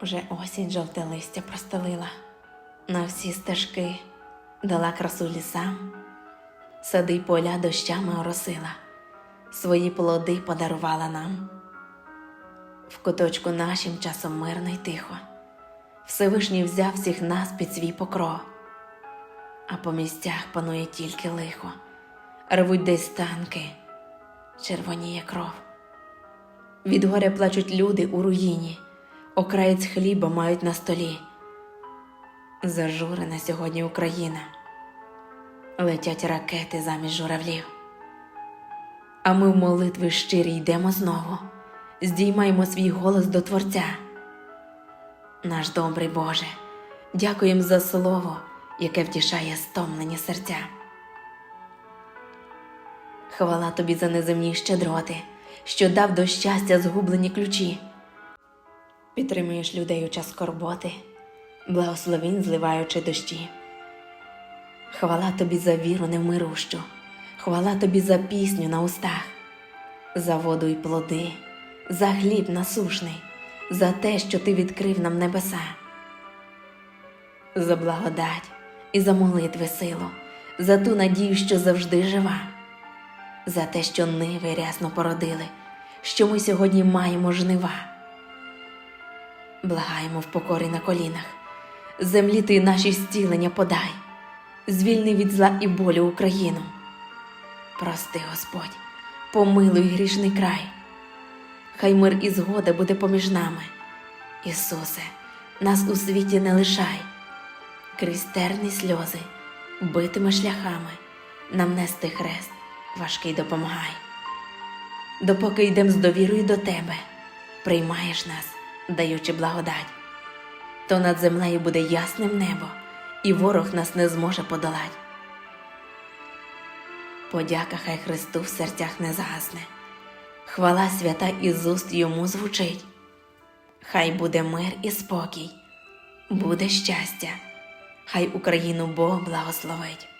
Вже осінь жовте листя простелила, на всі стежки дала красу лісам, сади й поля дощами оросила, свої плоди подарувала нам. В куточку нашим часом мирно й тихо, Всевишній взяв всіх нас під свій покров, а по місцях панує тільки лихо, рвуть десь танки, червоніє кров. Від горя плачуть люди у руїні, окраєць хліба мають на столі. Зажурена сьогодні Україна, летять ракети замість журавлів. А ми в молитви щирі йдемо знову, здіймаємо свій голос до Творця. Наш добрий Боже, дякуємо за слово, яке втішає стомлені серця. Хвала тобі за неземні щедроти, що дав до щастя згублені ключі. Підтримуєш людей у час скорботи, благословінь зливаючи дощі. Хвала тобі за віру невмирущу, хвала тобі за пісню на устах, за воду й плоди, за хліб насушний, за те, що ти відкрив нам небеса, за благодать і за молитви силу, за ту надію, що завжди жива, за те, що ниви рясно породили, що ми сьогодні маємо жнива. Благаємо в покорі на колінах, землі ти наші зцілення подай, звільни від зла і болю Україну. Прости, Господь, помилуй грішний край, хай мир і згода буде поміж нами. Ісусе, нас у світі не лишай, крізь терні сльози, битими шляхами, нам нести хрест важкий допомагай. Допоки йдем з довірою до тебе, приймаєш нас, даючи благодать, то над землею буде ясним небо, і ворог нас не зможе подолать. Подяка хай Христу в серцях не згасне, хвала свята із уст йому звучить. Хай буде мир і спокій, буде щастя, хай Україну Бог благословить.